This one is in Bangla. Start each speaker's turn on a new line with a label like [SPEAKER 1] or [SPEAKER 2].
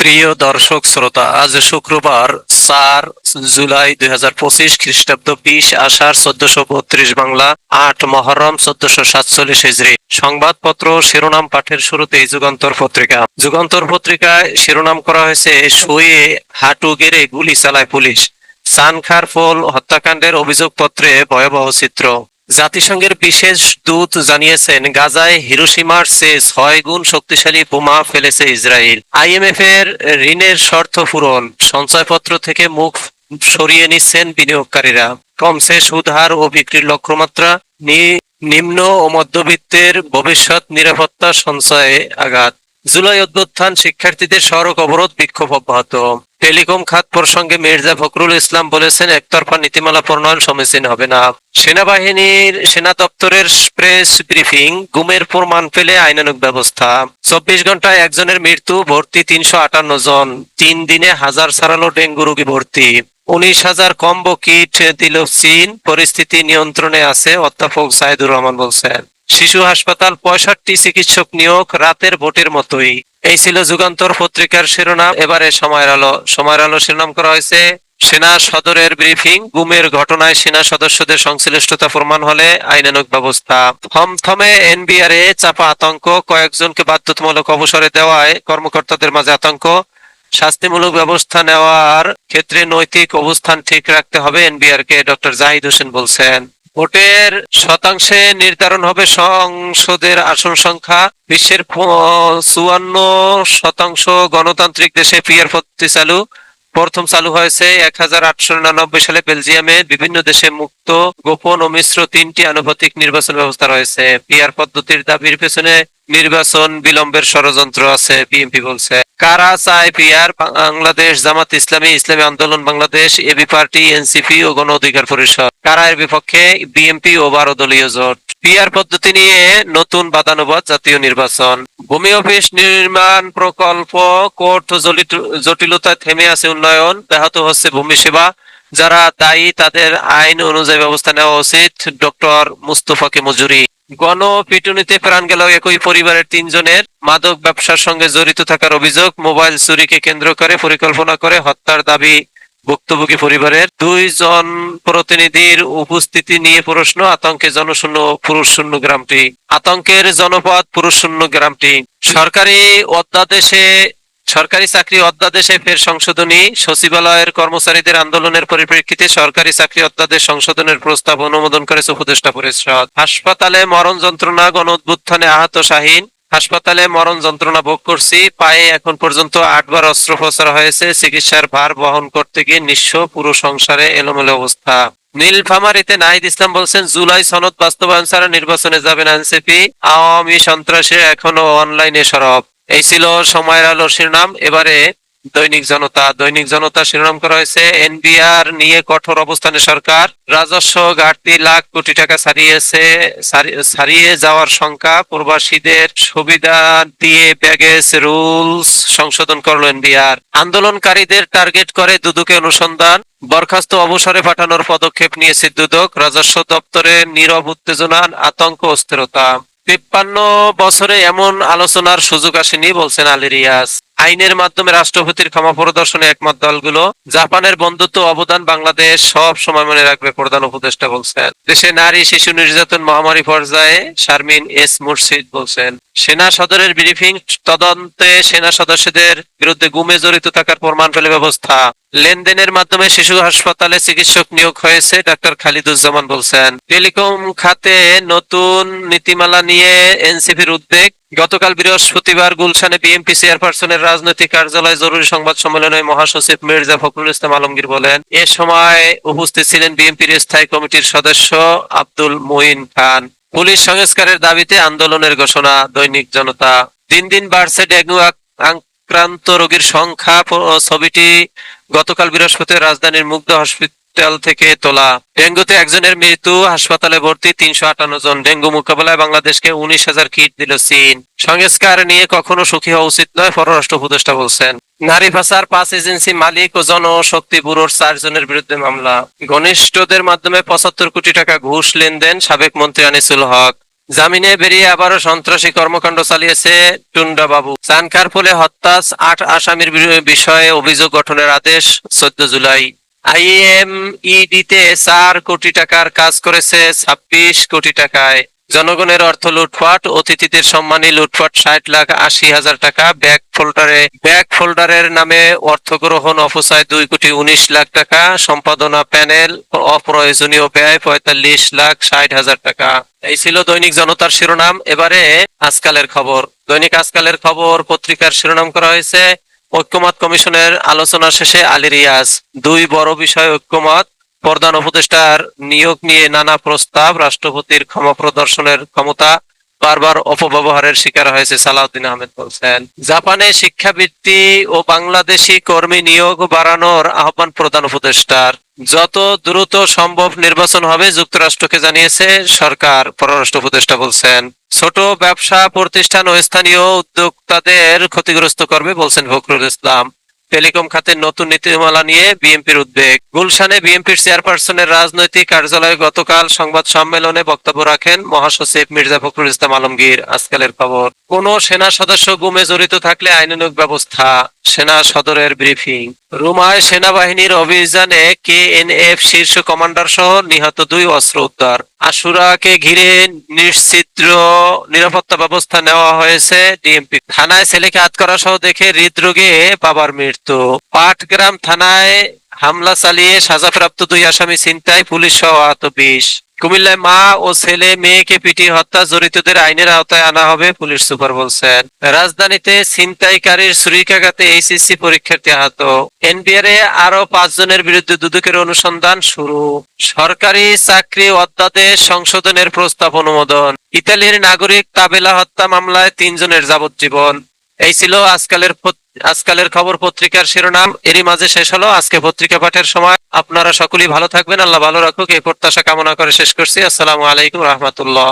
[SPEAKER 1] প্রিয় দর্শক শ্রোতা, আজ শুক্রবার চার জুলাই দুই হাজার পঁচিশ খ্রিস্টাব্দ বিশ আষাঢ় চোদ্দশো বাংলা আট মহরম চোদ্দশো সাতচল্লিশ হিজড়ি। সংবাদপত্র শিরোনাম পাঠের শুরুতেই যুগান্তর পত্রিকা। যুগান্তর পত্রিকায় শিরোনাম করা হয়েছে, শুয়ে হাঁটু গেড়ে গুলি চালায় পুলিশ। সানখার ফল হত্যাকাণ্ডের অভিযোগপত্রে ভয়াবহ চিত্র। জাতিসংঘের বিশেষ দূত জানিয়েছেন, গাজায় হিরোসীমার চেয়ে ছয় গুণ শক্তিশালী বোমা ফেলেছে ইসরায়েল। আইএমএফ এর ঋণের শর্ত পূরণ। সঞ্চয়পত্র থেকে মুখ সরিয়ে নিচ্ছেন বিনিয়োগকারীরা। কমছে সুদহার ও বিক্রির লক্ষ্যমাত্রা। নিম্ন ও মধ্যবিত্তের ভবিষ্যৎ নিরাপত্তা সঞ্চয়ে আঘাত। জুলাই অভ্যুত্থান শিক্ষার্থীদের সড়ক অবরোধ বিক্ষোভ অব্যাহত। টেলিকম খাত প্রসঙ্গে মির্জা ফখরুল ইসলাম বলেছেন, একতরফা নীতিমালা প্রণয়ন সমীচীন হবে না। সেনাবাহিনীর সেনা দপ্তরের প্রেস ব্রিফিং, গুমের প্রমাণ পেলে আইনানুগ ব্যবস্থা। চব্বিশ ঘন্টায় একজনের মৃত্যু, ভর্তি তিনশো আটান্ন জন। তিন দিনে হাজার ছাড়ালো ডেঙ্গু রোগী ভর্তি। উনিশ হাজার কম্বো কিট দিল চীন। পরিস্থিতি নিয়ন্ত্রণে আছে, অধ্যাপক সাইদুর রহমান বলছেন। শিশু হাসপাতাল পঁয়ষট্টি চিকিৎসক নিয়োগ রাতের ভোটের মতোই। এই ছিল যুগান্তর পত্রিকার শিরোনাম। এবারে সময়ের আলো। সময়ের আলো শিরোনাম করা হয়েছে, সেনা সদরের ব্রিফিং, গুমের ঘটনায় সেনা সদস্যদের সংশ্লিষ্টতা প্রমাণ হলে আইনানুগ ব্যবস্থা। থমথমে এনবিআর এ চাপা আতঙ্ক। কয়েকজনকে বাধ্যতামূলক অবসরে দেওয়ায় কর্মকর্তাদের মাঝে আতঙ্ক। শাস্তিমূলক ব্যবস্থা নেওয়ার ক্ষেত্রে নৈতিক অবস্থান ঠিক রাখতে হবে এনবিআর কে ডক্টর জাহিদ হোসেন বলছেন। ভোটের শতাংশে নির্ধারণ হবে সংসদের আসন সংখ্যা। বিশ্বের চুয়ান্ন শতাংশ গণতান্ত্রিক দেশে পিয়ার পদ্ধতি চালু। প্রথম চালু হয়েছে এক হাজার আটশো নিরানব্বই সালে বেলজিয়ামে। বিভিন্ন দেশে মুক্ত, গোপন ও মিশ্র তিনটি আনুপাতিক নির্বাচন ব্যবস্থা রয়েছে। পিয়ার পদ্ধতির দাবির পেছনে নির্বাচন বিলম্বের ষড়যন্ত্র আছে, বিএনপি বলছে। কারা চায় peer Bangladesh Jamaat Islami Islami Andolan, Bangladesh AB party, NCP ও গণ অধিকার পরিষদ। কারা বিপক্ষে? বিএনপি ও বারো দলীয় জোট। পিয়ার পদ্ধতি নিয়ে নতুন বাদানুবাদ জাতীয় নির্বাচন। ভূমি অফিস নির্মাণ প্রকল্প কোর্ট জটিলতায় থেমে আছে উন্নয়ন, ব্যাহত হচ্ছে ভূমি সেবা। যারা দায়ী তাদের আইন অনুযায়ী ব্যবস্থা নেওয়া উচিত, ডক্টর মুস্তফাকে মজুরি। গণ পিটুনিতে প্রাণ গেল একই পরিবারের তিনজনের। মাদক ব্যবসার সঙ্গে জড়িত থাকার অভিযোগ, মোবাইল চুরিকে কেন্দ্র করে পরিকল্পনা করে হত্যার দাবি ভুক্তভোগী পরিবারের। দুইজন প্রতিনিধির উপস্থিতি নিয়ে প্রশ্ন, আতঙ্কে জনশূন্য পুরুষ শূন্য গ্রামটি। আতঙ্কের জনপদ পুরুষ শূন্য গ্রামটি। সরকারি অধ্যাদেশে সরকারি চাকরি অধ্যাদেশে ফের সংশোধনী, সচিবালয়ের কর্মচারীদের আন্দোলনের পরিপ্রেক্ষিতে সরকারি চাকরি অধ্যাদেশ সংশোধনের প্রস্তাব অনুমোদন করেছে উপদেষ্টা পরিষদ হাসপাতালে মরণ যন্ত্রণা গণ উদ্বুত্থানে আহত শাহিন। হাসপাতালে মরণ যন্ত্রণা ভোগ করছি, পায়ে এখন পর্যন্ত আটবার অস্ত্রোপচার হয়েছে, চিকিৎসার ভার বহন করতে গিয়ে নিঃস্ব পুরো সংসারে এলোমেলো অবস্থা। নীলফামারীতে নাহিদ ইসলাম বলছেন, জুলাই সনদ বাস্তবায়ন ছাড়া নির্বাচনে যাবেন এনসিপি আওয়ামী সন্ত্রাসে এখনও অনলাইনে সরব। এই ছিল সময়ের আলো শিরোনাম। এবারে দৈনিক জনতা দৈনিক জনতা শিরোনাম করা হয়েছে। এনবিআর নিয়ে কঠোর অবস্থানে সরকার। রাজস্ব ঘাটতি লাখ কোটি টাকা ছাড়িয়েছে ছাড়িয়ে যাওয়ার সংখ্যা প্রবাসীদের সুবিধা দিয়ে ব্যাগেজ রুলস সংশোধন করল এনবিআর। আন্দোলনকারীদের টার্গেট করে দুদকে অনুসন্ধান। বরখাস্ত অবসরে পাঠানোর পদক্ষেপ নিয়েছে দুদক। রাজস্ব দপ্তরে নীরব উত্তেজনা, আতঙ্ক, অস্থিরতা। তিপ্পান্ন বছরে এমন আলোচনার সুযোগ আসেনি বলছেন আলী রিয়াজ। আইনের মাধ্যমে রাষ্ট্রপতির ক্ষমা প্রদর্শনে একমত দলগুলো। জাপানের বন্ধুত্ব অবদান বাংলাদেশ সব সময় মনে রাখবে, প্রধান উপদেষ্টা বলছেন। দেশে নারী শিশু নির্যাতন মহামারী পর্যায়ে শারমিন এস মুর্শিদ বলছেন, সেনা সদরের ব্রিফিং তদন্তে সেনা সদস্যদের বিরুদ্ধে গুমে জড়িত থাকার প্রমাণ পেলে ব্যবস্থা। লেনদেনের মাধ্যমে শিশু হাসপাতালে চিকিৎসক নিয়োগ হয়েছে, ডাক্তার খালিদুজ্জামান বলছেন। টেলিকম খাতে নতুন নীতিমালা নিয়ে এনসিপির উদ্বেগ গতকাল বৃহস্পতিবার গুলশানে বিএনপি চেয়ারপারসনের রাজনৈতিক কার্যালয়ে জরুরি সংবাদ সম্মেলনে মহাসচিব মির্জা ফখরুল ইসলাম আলমগীর বলেন, এ সময় উপস্থিত ছিলেন বিএনপির স্থায়ী কমিটির সদস্য আব্দুল মঈন খান। পুলিশ সংস্কারের দাবিতে আন্দোলনের ঘোষণা, দৈনিক জনতা। দিন দিন বাড়ছে ডেঙ্গু আক্রান্ত রোগীর সংখ্যা ছবিটি গতকাল বৃহস্পতিবার রাজধানীর মুগ্ধ হসপিটাল থেকে তোলা। ডেঙ্গুতে একজনের মৃত্যু, হাসপাতালে ভর্তি তিনশো আটান্ন জন। ডেঙ্গু মোকাবেলায় বাংলাদেশকে উনিশ হাজার কিট দিল চীন। সংস্কার নিয়ে কখনো সুখী হওয়া উচিত নয়, পররাষ্ট্র উপদেষ্টা বলছেন। নারী ভাষার পাঁচ এজেন্সি মালিক ও জনশক্তি ব্যুরোর চারজনের বিরুদ্ধে মামলা। ঘনিষ্ঠদের মাধ্যমে পঁচাত্তর কোটি টাকা ঘুষ লেনদেন সাবেক মন্ত্রী আনিসুল হক। জামিনে বেরিয়ে আবারও সন্ত্রাসী কর্মকাণ্ড চালিয়েছে টুন্ডা বাবু ফলে হত্যা আট আসামির বিষয়ে অভিযোগ গঠনের আদেশ চোদ্দ জুলাই। আইএমইডিতে চার কোটি টাকার কাজ করেছে, ছাব্বিশ কোটি টাকায়। জনগণের অর্থ লুটপাট, অতিথিদের সম্মানী লুটপাট ষাট লাখ আশি হাজার টাকা ব্যাক ফোল্ডারে ব্যাক ফোল্ডারের নামে অর্থ গ্রহণ অপচয় দুই কোটি উনিশ লাখ টাকা, সম্পাদনা প্যানেল অপ্রয়োজনীয় ব্যয় পঁয়তাল্লিশ লাখ ষাট হাজার টাকা। এই ছিল দৈনিক জনতার শিরোনাম। এবারে আজকালের খবর। দৈনিক আজকালের খবর পত্রিকার শিরোনাম করা হয়েছে ঐক্যমত কমিশনের আলোচনা শেষে আলী রিয়াজ দুই বড় বিষয় ঐক্যমত, প্রধান উপদেষ্টার নিয়োগ নিয়ে নানা প্রস্তাব, রাষ্ট্রপতির ক্ষমা প্রদর্শনের ক্ষমতা, বারবার অপব্যবহারের শিকার হয়েছে সালাউদ্দিন আহমেদ বলছেন। জাপানে শিক্ষাবৃত্তি ও বাংলাদেশি কর্মী নিয়োগ বাড়ানোর আহ্বান প্রধান উপদেষ্টার। যত দ্রুত সম্ভব নির্বাচন হবে, যুক্তরাষ্ট্রকে জানিয়েছে সরকার। পররাষ্ট্র উপদেষ্টা বলছেন, ছোট ব্যবসা, প্রতিষ্ঠান ও স্থানীয় উদ্যোক্তাদের ক্ষতিগ্রস্ত করবে বলছেন ফখরুল ইসলাম। টেলিকম খাতের নতুন নীতিমালা নিয়ে বিএনপির উদ্বেগ। গুলশানে বিএনপির চেয়ারপারসনের রাজনৈতিক কার্যালয়ে গতকাল সংবাদ সম্মেলনে বক্তব্য রাখেন মহাসচিব মির্জা ফখরুল ইসলাম আলমগীর। আজকালের খবর, কোন সেনা সদস্য গুমে জড়িত থাকলে আইনানুগ ব্যবস্থা, সেনা সদরের ব্রিফিং। রুমায় সেনাবাহিনীর অভিযানে কেএনএফ শীর্ষ কমান্ডার সহ নিহত দুই অস্ত্র উদ্ধার। আশুরাকে ঘিরে নিশ্চিত্র নিরাপত্তা ব্যবস্থা নেওয়া হয়েছে। ডিএমপি থানায় ছেলেকে হাত করা সহ দেখে হৃদরোগে বাবার মৃত্যু। পাটগ্রাম থানায় হামলা চালিয়ে সাজাপ্রাপ্ত দুই আসামি ছিনতাই, পুলিশ সহ আহত বিশ। কুমিল্লায় মা ও ছেলে মেয়েকে পিটিয়ে হত্যা, জড়িতদের আইনের আওতায় আনা হবে, পুলিশ সুপার বলছেন। রাজধানীতে ছিনতাইকারীর ছুরিকাঘাতে এইচএসসি পরীক্ষার্থী আহত। এনবিআর এ আরও পাঁচ জনের বিরুদ্ধে দুদকের অনুসন্ধান শুরু। সরকারি চাকরি অধ্যাদেশ সংশোধনের প্রস্তাব অনুমোদন। ইতালির নাগরিক তাবেলা হত্যা মামলায় তিনজনের যাবজ্জীবন। এই ছিল আজকালের আজকালের খবর পত্রিকার শিরোনাম। এরই মাঝে শেষ হলো আজকে পত্রিকা পাঠের সময়। আপনারা সকলেই ভালো থাকবেন, আল্লাহ ভালো রাখুক। এই প্রত্যাশা কামনা করে শেষ করছি। আসসালামু আলাইকুম রহমতুল্লাহ।